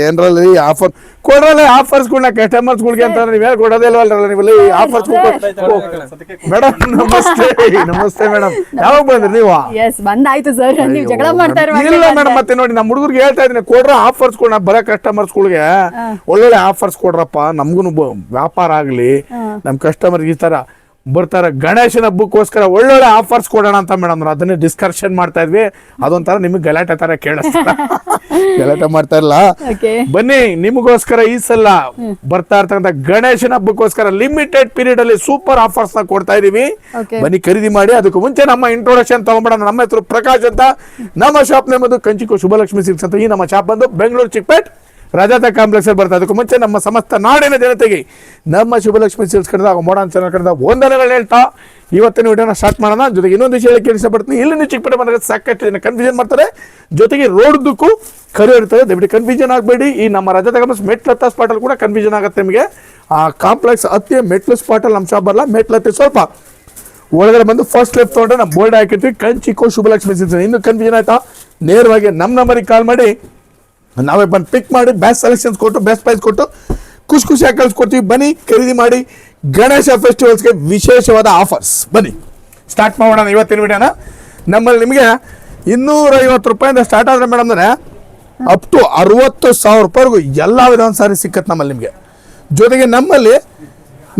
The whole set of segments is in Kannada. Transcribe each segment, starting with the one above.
ಏನ್ರಲ್ಲಿ ಆಫರ್ ಕೊಡ್ರಲ್ಲ ಆಫರ್ಸ್ಗಳನ್ನ ಕಸ್ಟಮರ್ಸ್ಗಳಿಗೆ ಅಂತ ನೀವೇ ಕೊಡೋದೇ ಇಲ್ವಲ್ಲ ನೀವಲ್ಲಿ ಆಫರ್ಸ್ ಮೇಡಮ್ ನಮಸ್ತೆ ನಮಸ್ತೆ ಮೇಡಮ್ ಯಾವಾಗ ಬಂದ್ರಿ ನೀವು? ಎಸ್ ಬಂದಾಯ್ತು ಸರ್. ನೀವು ಜಗಳ ಮಾಡ್ತಾ ಇಲ್ಲ ಮೇಡಮ್ ಮತ್ತೆ ನೋಡಿ ನಮ್ಮ ಹುಡುಗರಿಗೆ ಹೇಳ್ತಾ ಇದೀನಿ ಕೊಡ್ರ ಆಫರ್ಸ್ ಕೊಡ ಬರೋ ಕಸ್ಟಮರ್ಸ್ಗಳಿಗೆ ಒಳ್ಳೊಳ್ಳೆ ಆಫರ್ಸ್ ಕೊಡ್ರಪ್ಪ. ನಮ್ಗು ವ್ಯಾಪಾರ ಆಗ್ಲಿ ನಮ್ ಕಸ್ಟಮರ್ ಈ ತರ ಬರ್ತಾರೆ. ಗಣೇಶನ ಹಬ್ಬಕ್ಕೋಸ್ಕರ ಒಳ್ಳೊಳ್ಳೆ ಆಫರ್ಸ್ ಕೊಡೋಣ ಅಂತ ಮೇಡಮ್ ಅದನ್ನೇ ಡಿಸ್ಕಷನ್ ಮಾಡ್ತಾ ಇದ್ವಿ. ಅದೊಂಥರ ನಿಮಗೆ ಗಲಾಟೆ ತರ ಕೇಳಿಸ್ತಾರೆ ಗಲಾಟೆ ಮಾಡ್ತಾ ಇಲ್ಲ ಬನ್ನಿ ನಿಮಗೋಸ್ಕರ ಈ ಸಲ ಬರ್ತಾ ಇರ್ತಕ್ಕಂಥ ಗಣೇಶನ ಹಬ್ಬಕ್ಕೋಸ್ಕರ ಲಿಮಿಟೆಡ್ ಪೀರಿಯಡ್ ಅಲ್ಲಿ ಸೂಪರ್ ಆಫರ್ಸ್ನ ಕೊಡ್ತಾ ಇದೀವಿ. ಬನ್ನಿ ಖರೀದಿ ಮಾಡಿ. ಅದಕ್ಕೂ ಮುಂಚೆ ನಮ್ಮ ಇಂಟ್ರೊಡಕ್ಷನ್ ತಗೊಂಡ್ಬಿಡೋಣ. ನಮ್ಮ ಹೆಸರು ಪ್ರಕಾಶ್ ಅಂತ. ನಮ್ಮ ಶಾಪ್ ನೇಮದು ಕಂಚಿಕೋ ಶುಭಲಕ್ಷ್ಮಿ ಸಿಲ್ಕ್ಸ್ ಅಂತ ಈ ನಮ್ಮ ಶಾಪ್ ಬಂದು ಬೆಂಗಳೂರು ಚಿಕ್ಕಪೇಟ್ ರಜಾತ ಕಾಂಪ್ಲೆಕ್ಸ್ ಅಲ್ಲಿ ಬರ್ತದೆ ಅದಕ್ಕೂ ಮುಂಚೆ ನಮ್ಮ ಸಮಸ್ತ ನಾಡಿನ ಜನತೆಗೆ ನಮ್ಮ ಶುಭಲಕ್ಷ್ಮಿ ಸಿಲ್ಸ್ ಕಡೆದ ಮೋಡನ್ ಚಾನಲ್ ಕಡೆದ ವಂದನೆಗಳು ಹೇಳ್ತಾ ಇವತ್ತಿನ ವಿಡಿಯೋನ ಸ್ಟಾರ್ಟ್ ಮಾಡೋಣ. ಜೊತೆಗೆ ಇನ್ನೊಂದು ವಿಷಯ ಹೇಳಕ್ಕೆ ಇಷ್ಟಪಡ್ತೀನಿ ಇಲ್ಲಿ ಚಿಕ್ಕಪಟ್ಟೆ ಬಂದಾಗ ಸಾಕಷ್ಟು ಜನ ಕನ್ಫ್ಯೂಷನ್ ಮಾಡ್ತಾರೆ. ಜೊತೆಗೆ ರೋಡ್ದಕ್ಕೂ ಕರೆ ಇರ್ತದೆ. ದಯವಿಟ್ಟು ಕನ್ಫ್ಯೂಷನ್ ಆಗಬೇಡಿ. ಈ ನಮ್ಮ ರಜಾತ ಕಾಂಪ್ಲೆಕ್ಸ್ ಮೆಟ್ಲು ಹತ್ತ ಕೂಡ ಕನ್ಫ್ಯೂಷನ್ ಆಗುತ್ತೆ ನಿಮಗೆ. ಆ ಕಾಂಪ್ಲೆಕ್ಸ್ ಹತ್ತಿ ಮೆಟ್ಲು ಸ್ಪಾಟಲ್ಲಿ ನಮ್ಮ ಶಾಪ್ ಬರಲ್ಲ. ಮೆಟ್ಲು ಸ್ವಲ್ಪ ಒಳಗಡೆ ಬಂದು ಫಸ್ಟ್ ಲೆಫ್ಟ್ ತೊಗೊಂಡ್ರೆ ನಮ್ಮ ಬೋರ್ಡ್ ಹಾಕಿರ್ತೀವಿ. ಕಂಚಿಕೋ ಶುಭಲಕ್ಷ್ಮಿ ಸಿಲ್ಕ್ಸ್ ಇನ್ನು ಕನ್ಫ್ಯೂಷನ್ ಆಯ್ತಾ? ನೇರವಾಗಿ ನಮ್ಮ ನಂಬರಿಗೆ ಕಾಲ್ ಮಾಡಿ. ನಾವೇ ಬಂದು ಪಿಕ್ ಮಾಡಿ ಬೆಸ್ಟ್ ಸೆಲೆಕ್ಷನ್ಸ್ ಕೊಟ್ಟು ಬೆಸ್ಟ್ ಪ್ರೈಸ್ ಕೊಟ್ಟು ಖುಷಿ ಖುಷಿಯಾಗಿ ಕಳಿಸ್ಕೊಡ್ತೀವಿ. ಬನ್ನಿ, ಖರೀದಿ ಮಾಡಿ ಗಣೇಶ ಫೆಸ್ಟಿವಲ್ಸ್ಗೆ ವಿಶೇಷವಾದ ಆಫರ್ಸ್ ಬನ್ನಿ ಸ್ಟಾರ್ಟ್ ಮಾಡೋಣ ಇವತ್ತಿನ ವಿಡಿಯೋನ. ನಮ್ಮಲ್ಲಿ ನಿಮಗೆ ಇನ್ನೂರೈವತ್ತು ರೂಪಾಯಿಂದ ಸ್ಟಾರ್ಟ್ ಆದರೆ ಮೇಡಮ್ ಅಂದರೆ ಅಪ್ ಟು ಅರವತ್ತು ಸಾವಿರ ರೂಪಾಯಿವರೆಗೂ ಎಲ್ಲ ವಿಧಾನ ಸಾರಿ ಸಿಕ್ಕತ್ತೆ ನಮ್ಮಲ್ಲಿ ನಿಮಗೆ. ಜೊತೆಗೆ ನಮ್ಮಲ್ಲಿ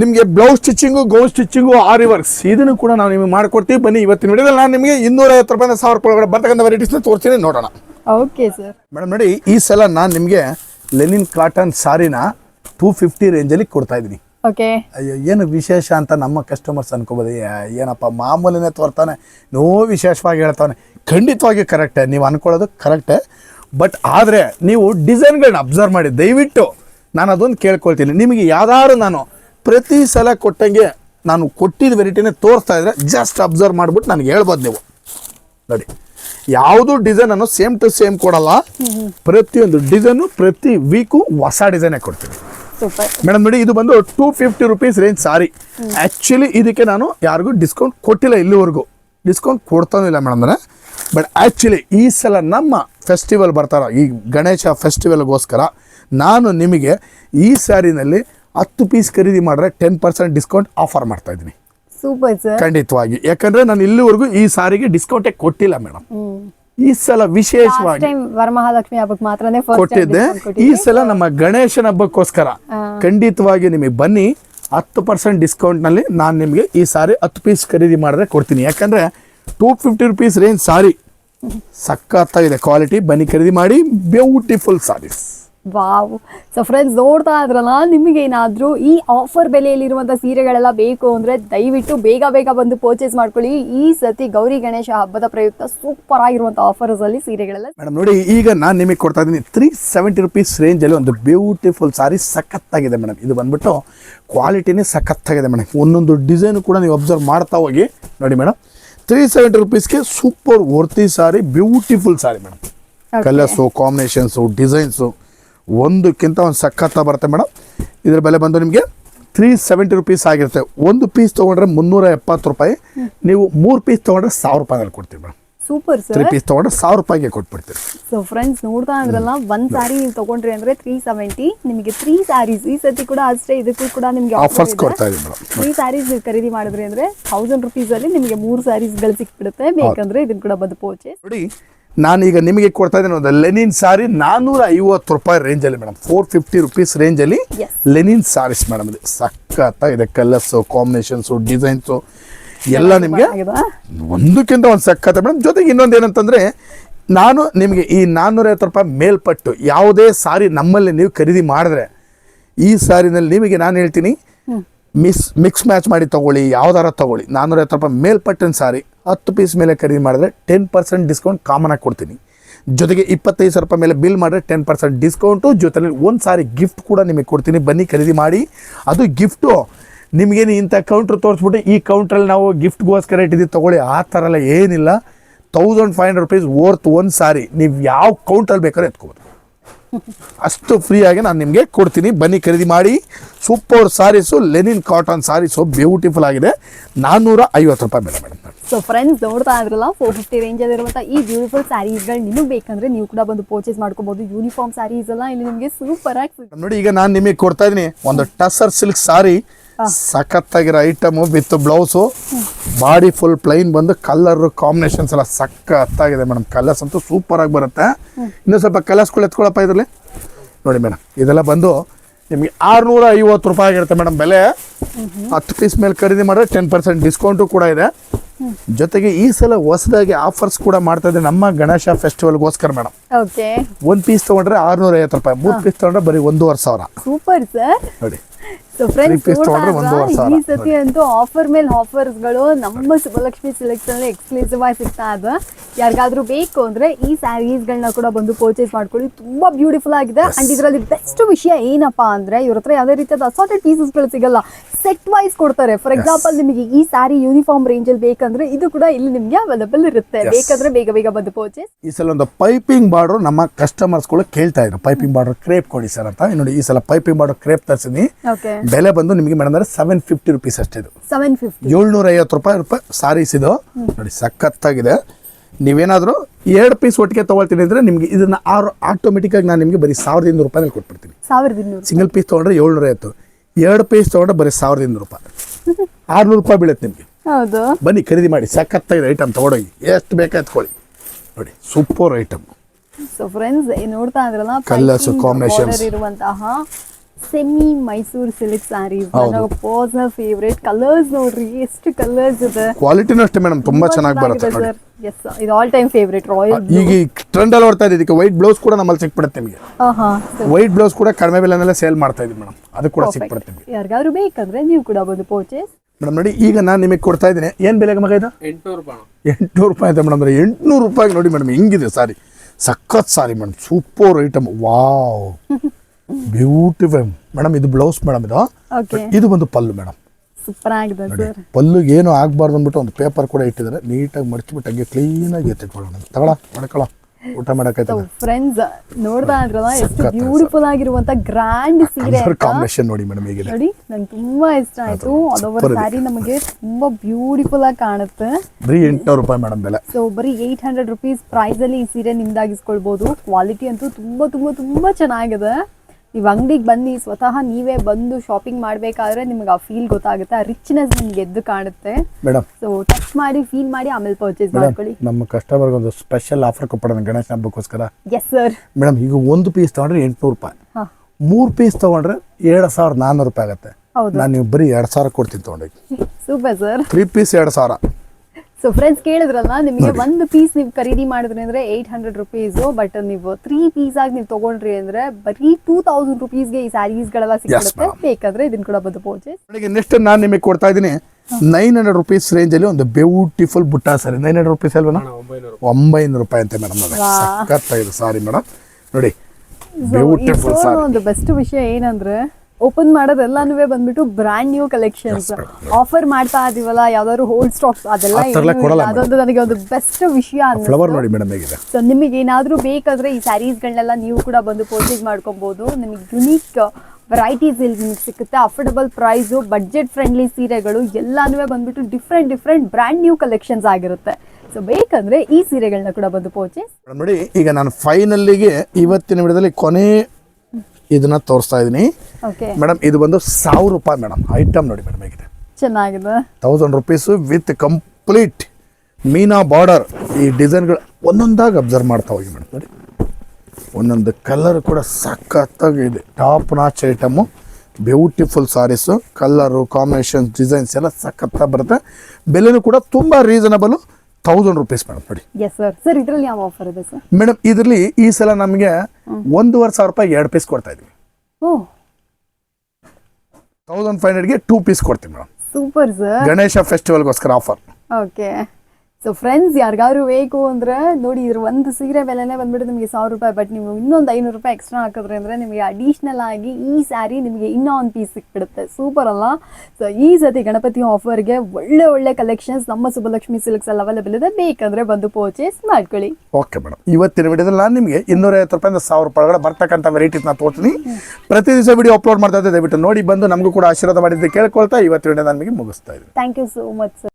ನಿಮಗೆ blouse stitching gown stitching aari works ಇದನ್ನು ಕೂಡ ನಾವು ನಿಮಗೆ ಮಾಡಿಕೊಡ್ತೀವಿ. ಬನ್ನಿ, ಇವತ್ತಿನ ವಿಡಿಯೋದಲ್ಲಿ ನಾನು ನಿಮಗೆ ಇನ್ನೂರೈವತ್ತು ರೂಪಾಯಿಂದ ಸಾವಿರ ರೂಪಾಯಿ ಬರ್ತಕ್ಕಂಥ ವೆರೈಟೀಸ್ನ ತೋರಿಸ್ತೀನಿ, ನೋಡೋಣ. ಓಕೆ ಸರ್ ಮೇಡಮ್ ನೋಡಿ ಈ ಸಲ ನಾನು ನಿಮಗೆ ಲೆನಿನ್ ಕಾಟನ್ ಸಾರಿನ ಟೂ ಫಿಫ್ಟಿ ರೇಂಜಲ್ಲಿ ಕೊಡ್ತಾ ಇದ್ದೀನಿ. ಓಕೆ ಅಯ್ಯೋ ಏನು ವಿಶೇಷ ಅಂತ ನಮ್ಮ ಕಸ್ಟಮರ್ಸ್ ಅನ್ಕೋಬೋದು. ಏನಪ್ಪ ಮಾಮೂಲಿನೇ ತೋರ್ತಾನೆ. ನೋ ವಿಶೇಷವಾಗಿ ಹೇಳ್ತಾನೆ ಖಂಡಿತವಾಗಿ ಕರೆಕ್ಟೇ ನೀವು ಅನ್ಕೊಳ್ಳೋದು ಕರೆಕ್ಟೇ ಬಟ್ ಆದರೆ ನೀವು ಡಿಸೈನ್ಗಳನ್ನ ಅಬ್ಸರ್ವ್ ಮಾಡಿ. ದಯವಿಟ್ಟು ನಾನು ಅದೊಂದು ಕೇಳ್ಕೊಳ್ತೀನಿ. ನಿಮಗೆ ಯಾವ್ದಾದ್ರು ನಾನು ಪ್ರತಿ ಸಲ ಕೊಟ್ಟಂಗೆ ನಾನು ಕೊಟ್ಟಿದ್ದ ವೆರೈಟಿನೇ ತೋರಿಸ್ತಾ ಇದ್ರೆ ಜಸ್ಟ್ ಅಬ್ಸರ್ವ್ ಮಾಡ್ಬಿಟ್ಟು ನನಗೆ ಹೇಳ್ಬೋದು ನೀವು. ನೋಡಿ. ಯಾವುದು ಡಿಸೈನ್ ಅನ್ನು ಸೇಮ್ ಟು ಸೇಮ್ ಕೊಡಲ್ಲ. ಪ್ರತಿಯೊಂದು ಡಿಸೈನು ಪ್ರತಿ ವೀಕು ಹೊಸ ಡಿಸೈನೇ ಕೊಡ್ತೀನಿ ಸೂಪರ್ ಮೇಡಮ್ ನೋಡಿ ಇದು ಬಂದು two fifty rupees range sari actually ಇದಕ್ಕೆ ನಾನು ಯಾರಿಗೂ ಡಿಸ್ಕೌಂಟ್ ಕೊಟ್ಟಿಲ್ಲ ಇಲ್ಲಿವರೆಗೂ. ಡಿಸ್ಕೌಂಟ್ ಕೊಡ್ತಾನೂ ಇಲ್ಲ ಮೇಡಮ್ ಬಟ್ ಆ್ಯಕ್ಚುಲಿ ಈ ಸಲ ನಮ್ಮ ಫೆಸ್ಟಿವಲ್ ಬರ್ತಾರ. ಈ ಗಣೇಶ ಫೆಸ್ಟಿವಲ್ಗೋಸ್ಕರ ನಾನು ನಿಮಗೆ ಈ ಸ್ಯಾರಿನಲ್ಲಿ ಹತ್ತು ಪೀಸ್ ಖರೀದಿ ಮಾಡಿದ್ರೆ ಟೆನ್ ಪರ್ಸೆಂಟ್ ಡಿಸ್ಕೌಂಟ್ ಆಫರ್ ಮಾಡ್ತಾ ಇದ್ದೀನಿ. ಸೂಪರ್ ಸರ್ ಖಂಡಿತವಾಗಿ. ಯಾಕಂದ್ರೆ ನಾನು ಇಲ್ಲಿವರೆಗೂ ಈ ಸಾರಿಗೆ ಡಿಸ್ಕೌಂಟೇ ಕೊಟ್ಟಿಲ್ಲ ಮೇಡಮ್ ಈ ಸಲ ವಿಶೇಷವಾಗಿ ವರಮಹಾಲಕ್ಷ್ಮಿ ಹಬ್ಬಕ್ಕೆ ಮಾತ್ರನೇ ಕೊಟ್ಟಿದ್ದೆ. ಈ ಸಲ ನಮ್ಮ ಗಣೇಶನ ಹಬ್ಬಕ್ಕೋಸ್ಕರ ಖಂಡಿತವಾಗಿ ನಿಮಗೆ ಬನ್ನಿ. ಹತ್ತು ಪರ್ಸೆಂಟ್ ಡಿಸ್ಕೌಂಟ್ನಲ್ಲಿ ನಾನು ನಿಮಗೆ ಈ ಸಾರಿ ಹತ್ತು ಪೀಸ್ ಖರೀದಿ ಮಾಡಿದ್ರೆ ಕೊಡ್ತೀನಿ. ಯಾಕಂದ್ರೆ two fifty rupees range sari. ಸಖತ್ತಾಗಿದೆ ಕ್ವಾಲಿಟಿ ಬನ್ನಿ ಖರೀದಿ ಮಾಡಿ. Beautiful saris wow. So friends ನೋಡ್ತಾ ಇದ್ರಲ್ಲ ನಿಮಗೆ ಏನಾದರೂ ಈ ಆಫರ್ ಬೆಲೆಯಲ್ಲಿರುವಂಥ ಸೀರೆಗಳೆಲ್ಲ ಬೇಕು ಅಂದರೆ ದಯವಿಟ್ಟು ಬೇಗ ಬೇಗ ಬಂದು ಪರ್ಚೇಸ್ ಮಾಡ್ಕೊಳ್ಳಿ. ಈ ಸತಿ ಗೌರಿ ಗಣೇಶ ಹಬ್ಬದ ಪ್ರಯುಕ್ತ ಸೂಪರ್ ಆಗಿರುವಂಥ ಆಫರ್ಸಲ್ಲಿ ಸೀರೆಗಳೆಲ್ಲ ಮೇಡಮ್ ನೋಡಿ ಈಗ ನಾನು ನಿಮಗೆ ಕೊಡ್ತಾ ಇದ್ದೀನಿ ತ್ರೀ ಸೆವೆಂಟಿ ರುಪೀಸ್ ರೇಂಜಲ್ಲಿ ಒಂದು ಬ್ಯೂಟಿಫುಲ್ ಸಾರಿ ಸಖತ್ತಾಗಿದೆ ಮೇಡಮ್ ಇದು ಬಂದ್ಬಿಟ್ಟು ಕ್ವಾಲಿಟಿನೇ ಸಖತ್ತಾಗಿದೆ ಮೇಡಮ್ ಒಂದೊಂದು ಡಿಸೈನು ಕೂಡ ನೀವು ಅಬ್ಸರ್ವ್ ಮಾಡ್ತಾ ಹೋಗಿ. ನೋಡಿ madam three seventy ರುಪೀಸ್ಗೆ super worthy sari beautiful sari madam colours combinations designs ಒಂದಕ್ಕಿಂತ ಒಂದು ಸಖತ್ತ ಬರುತ್ತೆ ಮೇಡಮ್. ಇದ್ರ ಬೆಲೆ ಬಂದು ನಿಮಗೆ ತ್ರೀ ಸೆವೆಂಟಿ ರುಪೀಸ್ ಆಗಿರುತ್ತೆ. ಒಂದು ಪೀಸ್ ತೊಗೊಂಡ್ರೆ ಮುನ್ನೂರ ಎಪ್ಪತ್ತು ರೂಪಾಯಿ. ನೀವು ಮೂರು ಪೀಸ್ ತೊಗೊಂಡ್ರೆ ಸಾವಿರ ರೂಪಾಯಿನಲ್ಲಿ ಕೊಡ್ತೀವಿ madam. Super three sir piece ತೊಗೊಂಡ್ರೆ ಸಾವಿರ ರೂಪಾಯಿಗೆ ಕೊಟ್ಬಿಡ್ತೀವಿ. ಸೊ ಫ್ರೆಂಡ್ಸ್ ನೋಡ್ತಾ ಇದ್ರಲ್ಲ ಒಂದು ಸಾರಿ ನೀವು ತಗೊಂಡ್ರಿ ಅಂದ್ರೆ ತ್ರೀ ಸೆವೆಂಟಿ ನಿಮಗೆ ತ್ರೀ ಸ್ಯಾರೀಸ್ ಈ ಸತಿ ಕೂಡ ಅಷ್ಟೇ ಇದಕ್ಕೂ ಕೂಡ ನಿಮಗೆ ಆಫರ್ಸ್ ಕೊಡ್ತಾ ಇದೀವಿ ಮೇಡಮ್. ತ್ರೀ ಸ್ಯಾರೀಸ್ ನೀವು ಖರೀದಿ ಮಾಡಿದ್ರಿ ಅಂದ್ರೆ ಥೌಸಂಡ್ ರುಪೀಸಲ್ಲಿ ನಿಮಗೆ ಮೂರು ಸ್ಯಾರೀಸ್ಗಳು ಸಿಕ್ಬಿಡುತ್ತೆ. ಬೇಕಂದ್ರೆ ಇದನ್ನ ಕೂಡ ಬಂದು ಪರ್ಚೇಸ್ ನೋಡಿ ನಾನೀಗ ನಿಮಗೆ ಕೊಡ್ತಾ ಇದ್ದೇನೆ ಒಂದು ಲೆನಿನ್ ಸಾರಿ ನಾನ್ನೂರ ಐವತ್ತು ರೂಪಾಯಿ ರೇಂಜಲ್ಲಿ ಮೇಡಮ್. ಫೋರ್ ಫಿಫ್ಟಿ ರುಪೀಸ್ ರೇಂಜಲ್ಲಿ. ಲೆನಿನ್ ಸಾರೀಸ್ ಮೇಡಮ್ ಇದು. ಸಖತ್ತಾಗಿದೆ ಕಲರ್ಸು ಕಾಂಬಿನೇಷನ್ಸು ಡಿಸೈನ್ಸು ಎಲ್ಲ ನಿಮಗೆ ಒಂದಕ್ಕಿಂತ ಒಂದು ಸಖತ್ತ ಮೇಡಮ್. ಜೊತೆಗೆ ಇನ್ನೊಂದು ಏನಂತಂದರೆ ನಾನು ನಿಮಗೆ ಈ ನಾನ್ನೂರೈವತ್ತು ರೂಪಾಯಿ ಮೇಲ್ಪಟ್ಟು ಯಾವುದೇ ಸಾರಿ ನಮ್ಮಲ್ಲಿ ನೀವು ಖರೀದಿ ಮಾಡಿದ್ರೆ ಈ ಸಾರಿನಲ್ಲಿ ನಿಮಗೆ ನಾನು ಹೇಳ್ತೀನಿ ಮಿಸ್ ಮಿಕ್ಸ್ ಮ್ಯಾಚ್ ಮಾಡಿ ತಗೊಳ್ಳಿ ಯಾವ್ದಾರ ತಗೊಳ್ಳಿ. ನಾನ್ನೂರೈವತ್ತು ರೂಪಾಯಿ ಮೇಲ್ಪಟ್ಟಿನ ಸಾರಿ ಹತ್ತು ಪೀಸ್ ಮೇಲೆ ಖರೀದಿ ಮಾಡಿದ್ರೆ ಟೆನ್ ಪರ್ಸೆಂಟ್ ಡಿಸ್ಕೌಂಟ್ ಕಾಮನ್ ಆಗಿ ಕೊಡ್ತೀನಿ. ಜೊತೆಗೆ ಇಪ್ಪತ್ತೈದು ಸಾವಿರ ರೂಪಾಯಿ ಮೇಲೆ ಬಿಲ್ ಮಾಡಿದ್ರೆ ಟೆನ್ ಪರ್ಸೆಂಟ್ ಡಿಸ್ಕೌಂಟು ಜೊತೆಲಿ ಒಂದು ಸಾರಿ ಗಿಫ್ಟ್ ಕೂಡ ನಿಮಗೆ ಕೊಡ್ತೀನಿ. ಬನ್ನಿ ಖರೀದಿ ಮಾಡಿ. ಅದು ಗಿಫ್ಟು ನಿಮಗೇನು ಇಂಥ ಕೌಂಟ್ರ್ ತೋರಿಸ್ಬಿಟ್ಟು ಈ ಕೌಂಟ್ರಲ್ಲಿ ನಾವು ಗಿಫ್ಟ್ಗೋಸ್ಕರ ಇಟ್ಟಿದ್ದೀವಿ ತೊಗೊಳ್ಳಿ. ಆ ಥರ ಎಲ್ಲ ಏನಿಲ್ಲ. Thousand five hundred rupees worth ಒಂದು ಸಾರಿ. ನೀವು ಯಾವ ಕೌಂಟ್ರಲ್ಲಿ ಬೇಕಾದ್ರೆ ಎತ್ಕೋಬೋದು. ಅಷ್ಟು ಫ್ರೀಯಾಗಿ ನಾನು ನಿಮಗೆ ಕೊಡ್ತೀನಿ. ಬನ್ನಿ ಖರೀದಿ ಮಾಡಿ. Super saris linen cotton saris beautiful ಆಗಿದೆ. ನಾನ್ನೂರ ಐವತ್ತು ರೂಪಾಯಿ ಬೆಲೆ ಮೇಡಮ್ ಸೊ ಫ್ರೆಂಡ್ಸ್ ನೋಡ್ತಾ ಇದ್ರಲ್ಲ ಫೋರ್ ಫಿಫ್ಟಿ ರೇಂಜ್ ಇರುವಂತ ಈ ಬ್ಯೂಟಿಫುಲ್ ಸ್ಯಾರೀಸ್ಗಳು ನಿಮಗೆ ಬೇಕಂದ್ರೆ ನೀವು ಕೂಡ ಬಂದು ಪರ್ಚೇಸ್ ಮಾಡ್ಕೋಬಹುದು ಯೂನಿಫಾರ್ಮ್ ಸ್ಯಾರೀಸ್ ಎಲ್ಲ ಇಲ್ಲಿ ನಿಮಗೆ ಸೂಪರ್ ಆಗಿ. ನೋಡಿ ಈಗ ನಾನು ನಿಮಗೆ ಕೊಡ್ತಾ ಇದ್ದೀನಿ. ಒಂದು tussar silk sari ಸಖತ್ತಾಗಿರೋ item with blouse. Body full plain ಬಂದು ಕಲರ್ ಕಾಂಬಿನೇಷನ್ಸ್ ಎಲ್ಲ ಸಖತ್ತಾಗಿದೆ ಮೇಡಮ್. ಕಲರ್ಸ್ ಅಂತೂ ಸೂಪರ್ ಆಗಿ ಬರುತ್ತೆ. ಇನ್ನೂ ಸ್ವಲ್ಪ ಕಲರ್ಸ್ಗಳು ಎತ್ಕೊಳಪ್ಪ ಇದರಲ್ಲಿ? ನೋಡಿ ಮೇಡಮ್ ಇದೆಲ್ಲ ಬಂದು ನಿಮಗೆ ಆರುನೂರ ಐವತ್ತು ರೂಪಾಯಿ ಆಗಿರುತ್ತೆ ಮೇಡಮ್ ಬೆಲೆ. ಹತ್ತು ಪೀಸ್ ಮೇಲೆ ಖರೀದಿ ಮಾಡಿದ್ರೆ ಟೆನ್ ಪರ್ಸೆಂಟ್ ಡಿಸ್ಕೌಂಟು ಕೂಡ ಇದೆ. ಜೊತೆಗೆ ಈ ಸಲ ಹೊಸದಾಗಿ ಆಫರ್ಸ್ ಕೂಡ ಮಾಡ್ತಾ ಇದೆ ನಮ್ಮ ಗಣೇಶ ಫೆಸ್ಟಿವಲ್ಗೋಸ್ಕರ ಮೇಡಮ್. ಒಂದು ಪೀಸ್ ತೊಗೊಂಡ್ರೆ ಆರುನೂರ ಐವತ್ತು ರೂಪಾಯಿ ಮೂರು ಪೀಸ್ ತಗೊಂಡ್ರೆ ಬರೀ ಒಂದೂವರೆ ಸಾವಿರ. Super sir. ನೋಡಿ. So friends. ಈ ಸತಿ ಅಂತೂ ಆಫರ್ ಮೇಲೆ ಆಫರ್ಸ್ಗಳು ನಮ್ಮ ಸುಬ್ಬಲಕ್ಷ್ಮಿ ಅಲ್ಲಿ ಎಕ್ಸ್ಕ್ಲೂಸಿವ್ ಆಗಿ ಸಿಗ್ತಾ ಇದೆ ಯಾರಿಗಾದ್ರೂ ಬೇಕು ಅಂದ್ರೆ ಈ ಸ್ಯಾರೀಸ್ಗಳನ್ನ ಕೂಡ ಬಂದು ಪರ್ಚೇಸ್ ಮಾಡ್ಕೊಳ್ಳಿ. ತುಂಬಾ ಬ್ಯೂಟಿಫುಲ್ ಆಗಿದೆ. ಅಂಡ್ ಇದರಲ್ಲಿ ಬೆಸ್ಟ್ ವಿಷಯ ಏನಪ್ಪಾ ಅಂದ್ರೆ ಇವ್ರ ಹತ್ರ ಯಾವುದೇ ರೀತಿಯಾದ ಅಸಾರ್ಟೆಡ್ ಪೀಸಸ್ಗಳು ಸಿಗಲ್ಲ. ಸೆಟ್ ವೈಸ್ ಕೊಡ್ತಾರೆ. ಫಾರ್ ಎಕ್ಸಾಂಪಲ್ ನಿಮಗೆ ಈ ಸ್ಯಾರಿ ಯೂನಿಫಾರ್ಮ್ ರೇಂಜ್ ಅಲ್ಲಿ ಬೇಕಂದ್ರೆ ಇದು ಕೂಡ ಇಲ್ಲಿ ನಿಮ್ಗೆ ಅವೈಲೇಬಲ್ ಇರುತ್ತೆ. ಬೇಕಂದ್ರೆ ಬೇಗ ಬೇಗ ಬಂದು ಪರ್ಚೇಸ್ ಈ ಸಲ ಒಂದು ಪೈಪಿಂಗ್ ಬಾರ್ಡರ್ ನಮ್ಮ ಕಸ್ಟಮರ್ಸ್ಗಳು ಕೇಳ್ತಾ ಇದ್ರು. ಪೈಪಿಂಗ್ ಬಾರ್ಡರ್ ಕ್ರೇಪ್ ಕೊಡಿ ಸರ್ ಅಂತ. ನೋಡಿ ಈ ಸಲ ಪೈಪಿಂಗ್ ಬಾರ್ಡರ್ ಕ್ರೇಪ್ ತರಿಸಿದ್ನಿ. ಓಕೆ ಬೆಲೆ ಬಂದು ನಿಮಗೆ ಮೇಡಮ್ ಅಂದ್ರೆ ಸೆವೆನ್ ಫಿಫ್ಟಿ ರುಪೀಸ್ ಅಷ್ಟೇ ಇದು. ಸೆವೆನ್ ಫಿಫ್ಟಿ ಏಳ್ನೂರ ಐವತ್ತು ರೂಪಾಯಿ ರೂಪಾಯಿ ಸಾರೀಸ್ ಇದು. ನೋಡಿ ಸಖತ್ತಾಗಿದೆ. ನೀವೇನಾದರೂ ಎರಡು ಪೀಸ್ ಒಟ್ಟಿಗೆ ತೊಗೊಳ್ತೀನಿ ಅಂದರೆ ನಿಮಗೆ ಇದನ್ನ ಆರು ಆಟೋಮೆಟಿಕ್ಕಾಗಿ ನಾನು ನಿಮಗೆ ಬರೀ ಸಾವಿರದ ಇನ್ನೂರು ರೂಪಾಯಿ ಕೊಟ್ಬಿಡ್ತೀನಿ. ಸಾವಿರದ ಇನ್ನೂರು ಸಿಂಗಲ್ ಪೀಸ್ ತೊಗೊಂಡ್ರೆ ಏಳ್ನೂರ ಐವತ್ತು ಎರಡು ಪೀಸ್ ತೊಗೊಂಡ್ರೆ ಬರೀ ಸಾವಿರದ ಇನ್ನೂರು ರೂಪಾಯಿ. ಆರುನೂರು ರೂಪಾಯಿ ಬೀಳುತ್ತೆ ನಿಮಗೆ. ಹೌದು. ಬನ್ನಿ ಖರೀದಿ ಮಾಡಿ. ಸಖತ್ತಾಗಿದೆ ಐಟಮ್ ತೊಗೊಂಡೋಗಿ. ಎಷ್ಟು ಬೇಕಾ ಎತ್ಕೊಳ್ಳಿ ನೋಡಿ ಸೂಪರ್ ಐಟಮ್ ಸೊ ಫ್ರೆಂಡ್ಸ್ ನೋಡ್ತಾ ಇದ್ರಲ್ಲ ಕಲರ್ಸ್ ಕಾಂಬಿನೇಷನ್ಸ್ border ಇರುವಂತಹ ಸೆಮಿ ಮೈಸೂರು ಸಿಲ್ಕ್ ಸ್ಯಾರೀಸ್ ಹೌದು. ನನ್ನ ಪರ್ಸನಲ್ ಫೇವ್ರೇಟ್ ಕಲರ್ಸ್ ನೋಡ್ರಿ ಎಷ್ಟು ಕಲರ್ಸ್ ಇದೆ. ಕ್ವಾಲಿಟಿನೂ ಅಷ್ಟೇ ಮೇಡಮ್ ತುಂಬಾ ಚೆನ್ನಾಗಿ ಬರುತ್ತೆ ನೋಡಿ. ಸರ್ ಎಸ್ ಇದು ಆಲ್ ಟೈಮ್ ಫೇವ್ರೇಟ್ ರಾಯಲ್ ಈಗ ಈ ಟ್ರೆಂಡ್ ಅಲ್ಲಿ ಓಡ್ತಾ ಇದೆ ಇದಕ್ಕೆ ವೈಟ್ ಬ್ಲೌಸ್ ಕೂಡ ನಮ್ಮಲ್ಲಿ ಸಿಕ್ಬಿಡುತ್ತೆ ನಿಮಗೆ. ಹಾ ವೈಟ್ ಬ್ಲೌಸ್ ಕೂಡ ಕಡಿಮೆ ಬೆಲೆನಲ್ಲೇ ಸೇಲ್ ಮಾಡ್ತಾ ಇದೀವಿ ಮೇಡಮ್ ಅದು ಕೂಡ ಸಿಕ್ಬಿಡುತ್ತೆ ನಿಮಗೆ. ಯಾರಿಗಾದ್ರು ಬೇಕಂದ್ರೆ ನೀವು ಕೂಡ ಬಂದು ಪರ್ಚೇಸ್ ಮೇಡಮ್ ನೋಡಿ ಈಗ ನಾನು ನಿಮಗೆ ಕೊಡ್ತಾ ಇದ್ದೀನಿ. ಏನು ಬೆಲೆಗೆ ಮಗ ಇದು? ಎಂಟುನೂರು ರೂಪಾಯಿ ಎಂಟುನೂರು ರೂಪಾಯಿ ಇದೆ ಮೇಡಮ್ ಎಂಟುನೂರು ರೂಪಾಯಿಗೆ ನೋಡಿ ಮೇಡಮ್ ಹಿಂಗಿದೆ ಸಾರಿ. ಸಖತ್ sari madam super item wow beautiful madam ಇದು ಬ್ಲೌಸ್ ಮೇಡಮ್ ಇದು ಓಕೆ ಇದು ಒಂದು ಪಲ್ಲು ಮೇಡಮ್ ಸೂಪರ್ ಆಗಿದೆ ಸರ್. ಪಲ್ಲುಗೆ ಏನು ಆಗಬಾರ್ದು ಅಂದ್ಬಿಟ್ಟು ಒಂದು ಪೇಪರ್ ಕೂಡ ಇಟ್ಟಿದ್ದಾರೆ. ನೀಟಾಗಿ ಮಡಚಿಬಿಟ್ಟು ಹಂಗೆ ಕ್ಲೀನಾಗಿ ಎತ್ತಿಟ್ಕೊಳ್ಳೋಣ. ತಗೊಳ ಮಾಡ್ಕೊಳ್ಳೋ. ಊಟ ಮಾಡೋಕ್ಕಾಯ್ತದೆ? ಫ್ರೆಂಡ್ಸ್ ನೋಡ್ತಾ ಇದ್ರಲ್ಲ ಎಷ್ಟು ಬ್ಯೂಟಿಫುಲ್ ಆಗಿರುವಂತ ಗ್ರ್ಯಾಂಡ್ ಸೀರೆ. ಕಾಂಬಿನೇಷನ್ ನೋಡಿ ಮೇಡಮ್ ಈಗ ನೋಡಿ ನಂಗೆ ತುಂಬಾ ಇಷ್ಟ ಆಯ್ತು. ಅದೋವರ್ ಓವರ್. ಸ್ಯಾರಿ ನಮಗೆ ತುಂಬಾ ಬ್ಯೂಟಿಫುಲ್ ಆಗಿ ಕಾಣುತ್ತೆ. ಬರೀ ಎಂಟುನೂರು ರೂಪಾಯಿ ಮೇಡಮ್ ಬೆಲೆ. ಸೊ ಬರೀ ಏಯ್ಟ್ ಹಂಡ್ರೆಡ್ ರುಪೀಸ್ ಪ್ರೈಸ್ ಅಲ್ಲಿ ಈ ಸೀರೆ ನಿಮ್ದಾಗಿಸ್ಕೊಳ್ಬಹುದು ಕ್ವಾಲಿಟಿ ಅಂತೂ ತುಂಬಾ ತುಂಬಾ ತುಂಬಾ ಚೆನ್ನಾಗಿದೆ. ನೀವು ಅಂಗಡಿಗೆ ಬನ್ನಿ ಸ್ವತಃ ನೀವೇ ಬಂದು ಶಾಪಿಂಗ್ ಮಾಡಬೇಕಾದ್ರೆ ನಿಮ್ಗೆ ಆ ಫೀಲ್ ಗೊತ್ತಾಗುತ್ತೆ ಆ ರಿಚ್ನೆಸ್ ನಿಮ್ಗೆ ಎದ್ದು ಕಾಣುತ್ತೆ. ಮೇಡಮ್ ಸೊ ಟಚ್ ಮಾಡಿ ಫೀಲ್ ಮಾಡಿ ಆಮೇಲೆ ಪರ್ಚೇಸ್ ಮಾಡ್ಕೊಳ್ಳಿ. ನಮ್ಮ ಕಸ್ಟಮರ್ಗೆ ಒಂದು ಸ್ಪೆಷಲ್ ಆಫರ್ ಕೊಡೋಣ ಗಣೇಶ ಹಬ್ಬಕ್ಕೋಸ್ಕರ. ಎಸ್ ಸರ್ ಮೇಡಮ್ ಈಗ ಒಂದು ಪೀಸ್ ತಗೊಂಡ್ರೆ ಎಂಟುನೂರು ರೂಪಾಯಿ. ಮೂರು ಪೀಸ್ ತಗೊಂಡ್ರೆ ಎರಡು ಸಾವಿರದ ನಾನ್ನೂರು ರೂಪಾಯಿ ಆಗುತ್ತೆ. ಹೌದು. ನಾನು ನೀವು ಬರೀ ಎರಡು ಸಾವಿರ ಕೊಡ್ತೀನಿ ತೊಗೊಂಡೋಗಿ. ಸೂಪರ್ ಸರ್ ತ್ರೀ ಪೀಸ್ ಎರಡು ಸಾವಿರ. ಸೊ ಫ್ರೆಂಡ್ಸ್ ಕೇಳಿದ್ರಲ್ಲ ನಿಮಗೆ ಒಂದು ಪೀಸ್ ನೀವು ಖರೀದಿ ಮಾಡಿದ್ರಿ ಅಂದ್ರೆ ಏಯ್ಟ್ ಹಂಡ್ರೆಡ್ ರುಪೀಸು ಬಟ್ ನೀವು ತ್ರೀ ಪೀಸ್ ಆಗಿ ನೀವು ತಗೊಂಡ್ರಿ ಅಂದ್ರೆ ಬರೀ ಟೂ ತೌಸಂಡ್ ರುಪೀಸ್ಗೆ ಈ ಸ್ಯಾರೀಸ್ ಗಳೆಲ್ಲ ಸಿಗುತ್ತೆ ಬೇಕಾದ್ರೆ ಇದನ್ನ ಕೂಡ ಬಂದು ಪರ್ಚೇಸ್ ನನಗೆ ನೆಕ್ಸ್ಟ್ ನಾನು ನಿಮಗೆ ಕೊಡ್ತಾ ಇದ್ದೀನಿ. ನೈನ್ ಹಂಡ್ರೆಡ್ ರುಪೀಸ್ ರೇಂಜಲ್ಲಿ ಒಂದು ಬ್ಯೂಟಿಫುಲ್ ಬುಟ್ಟ ಸರಿ ನೈನ್ ಹಂಡ್ರೆಡ್ ರುಪೀಸ್ ಅಲ್ವಾ? ಒಂಬೈನೂರು ರೂಪಾಯಿ. ಅಂತೆ ಮೇಡಮ್. ಸಖತ್ತಾಗಿದೆ ಸಾರಿ ಮೇಡಮ್ ನೋಡಿ ಈ ಬ್ಯೂಟಿಫುಲ್ ಸಾರಿ ಒಂದು ಬೆಸ್ಟ್ ವಿಷಯ ಏನಂದ್ರೆ ಓಪನ್ ಮಾಡೋದೆಲ್ಲಾನು ಬಂದ್ಬಿಟ್ಟು ಬ್ರ್ಯಾಂಡ್ ನ್ಯೂ ಕಲೆಕ್ಷನ್ಸ್ ಆಫರ್ ಮಾಡ್ತಾ ಇದೀವಲ್ಲ ಯಾವ್ದಾದ್ರು ಹೋಲ್ಡ್ ಸ್ಟಾಕ್ಸ್ ಅದೆಲ್ಲ. ಅದೊಂದು ನನಗೆ ಒಂದು ಬೆಸ್ಟ್ ವಿಷಯ ಫ್ಲವರ್ ನೋಡಿ ಮೇಡಮ್ ಹೇಗಿದೆ. ಸೊ ನಿಮಗೆ ಏನಾದರೂ ಬೇಕಾದ್ರೆ ಈ ಸ್ಯಾರೀಸ್ಗಳನ್ನೆಲ್ಲ ನೀವು ಕೂಡ ಬಂದು ಪರ್ಚೇಸ್ ಮಾಡ್ಕೊಬೋದು. ನಿಮಗೆ ಯುನೀಕ್ ವೆರೈಟೀಸ್ ಇಲ್ಲಿ ನಿಮ್ಗೆ ಸಿಗುತ್ತೆ ಅಫೋರ್ಡಬಲ್ ಪ್ರೈಸು ಬಡ್ಜೆಟ್ ಫ್ರೆಂಡ್ಲಿ ಸೀರೆಗಳು ಎಲ್ಲಾನು ಬಂದ್ಬಿಟ್ಟು different different brand new collections ಆಗಿರುತ್ತೆ. ಸೊ ಬೇಕಂದ್ರೆ ಈ ಸೀರೆಗಳನ್ನ ಕೂಡ ಬಂದು ಪರ್ಚೇಸ್ ಮೇಡಮ್ ನೋಡಿ ಈಗ ನಾನು ಫೈನಲ್ಲಿಗೆ ಇವತ್ತಿನ ವಿಡಿಯೋದಲ್ಲಿ ಕೊನೆ ಇದನ್ನ ತೋರಿಸ್ತಾ ಇದ್ದೀನಿ ಓಕೆ ಮೇಡಮ್ ಇದು ಬಂದು ಸಾವಿರ ರೂಪಾಯಿ ಮೇಡಮ್. ಐಟಮ್ ನೋಡಿ ಮೇಡಮ್ ಹೇಗಿದೆ. ಚೆನ್ನಾಗಿದೆ. Thousand rupees with complete meena border ಈ ಡಿಸೈನ್ಗಳು ಒಂದೊಂದಾಗಿ ಅಬ್ಸರ್ವ್ ಮಾಡ್ತಾ ಹೋಗಿ ಮೇಡಮ್. ನೋಡಿ. ಒಂದೊಂದು ಕಲರ್ ಕೂಡ ಸಖತ್ತಾಗಿದೆ top notch item beautiful saris colours combinations designs ಎಲ್ಲ ಸಖತ್ತಾಗಿ ಬರುತ್ತೆ. ಬೆಲೆನೂ ಕೂಡ ತುಂಬ ರೀಸನಬಲು ತೌಸಂಡ್ ರುಪೀಸ್ ಮೇಡಮ್ ನೋಡಿ. ಎಸ್ ಸರ್ ಸರ್ ಇದರಲ್ಲಿ ಯಾವ ಆಫರ್ ಇದೆ ಸರ್ ಮೇಡಮ್ ಇದರಲ್ಲಿ ಈ ಸಲ ನಮಗೆ ಒಂದೂವರೆ ಸಾವಿರ ರೂಪಾಯಿ ಎರಡು ಪೀಸ್ ಕೊಡ್ತಾ ಇದೀವಿ. ಓ. ತೌಸಂಡ್ ಫೈವ್ ಹಂಡ್ರೆಡ್ಗೆ ಟೂ ಪೀಸ್ ಕೊಡ್ತೀವಿ ಮೇಡಮ್. ಸೂಪರ್ ಸರ್ ಗಣೇಶ ಫೆಸ್ಟಿವಲ್ಗೋಸ್ಕರ ಆಫರ್ ಓಕೆ ಸೊ ಫ್ರೆಂಡ್ಸ್ ಯಾರಿಗಾದ್ರು ಬೇಕು ಅಂದ್ರೆ ನೋಡಿ ಇದ್ರ ಒಂದು ಸೀರೆ ಬೆಲೆನೇ ಬಂದ್ಬಿಟ್ಟು ನಿಮಗೆ ಸಾವಿರ ರೂಪಾಯಿ ಬಟ್ ನೀವು ಇನ್ನೊಂದು ಐನೂರು ರೂಪಾಯಿ ಎಕ್ಸ್ಟ್ರಾ ಹಾಕಿದ್ರೆ ಅಂದ್ರೆ ನಿಮಗೆ ಅಡಿಷ್ನಲ್ ಆಗಿ ಈ ಸ್ಯಾರಿ ನಿಮಗೆ ಇನ್ನೂ ಒಂದು ಪೀಸ್ ಸಿಕ್ಬಿಡುತ್ತೆ. ಸೂಪರ್ ಅಲ್ಲ? ಸೊ ಈ ಸತಿ ಗಣಪತಿ ಆಫರ್ಗೆ ಒಳ್ಳೆ ಒಳ್ಳೆ ಕಲೆಕ್ಷನ್ಸ್ ನಮ್ಮ ಸುಬ್ಬಲಕ್ಷ್ಮಿ ಸಿಲ್ಕ್ಸ್ ಅಲ್ಲಿ ಅವೈಲೇಬಲ್ ಇದೆ. ಬೇಕಂದ್ರೆ ಬಂದು ಪರ್ಚೇಸ್ ಮಾಡ್ಕೊಳ್ಳಿ. ಓಕೆ ಮೇಡಮ್ ಇವತ್ತಿನ ವಿಡಿಯೋದಲ್ಲಿ ನಾನು ನಿಮಗೆ ಇನ್ನೂರೈವತ್ತು ರೂಪಾಯಿಂದ ಸಾವಿರ ರೂಪಾಯಿ ಒಳಗಡೆ ಬರ್ತಕ್ಕಂಥ ವೆರೈಟೀಸ್ನ ತೋರಿಸ್ತೀನಿ. ಪ್ರತಿ ದಿವಸ ವಿಡಿಯೋ ಅಪ್ಲೋಡ್ ಮಾಡ್ತಾ ಇದ್ದೆ ದಯವಿಟ್ಟು ನೋಡಿ ಬಂದು ನಮಗೂ ಕೂಡ ಆಶೀರ್ವಾದ ಮಾಡಿದ್ದು ಕೇಳ್ಕೊಳ್ತಾ ಇವತ್ತಿನ ವಿಡಿಯೋ ನಾನು ನಿಮಗೆ ಮುಗಿಸ್ತಾ ಇದ್ದೀನಿ. Thank you so much sir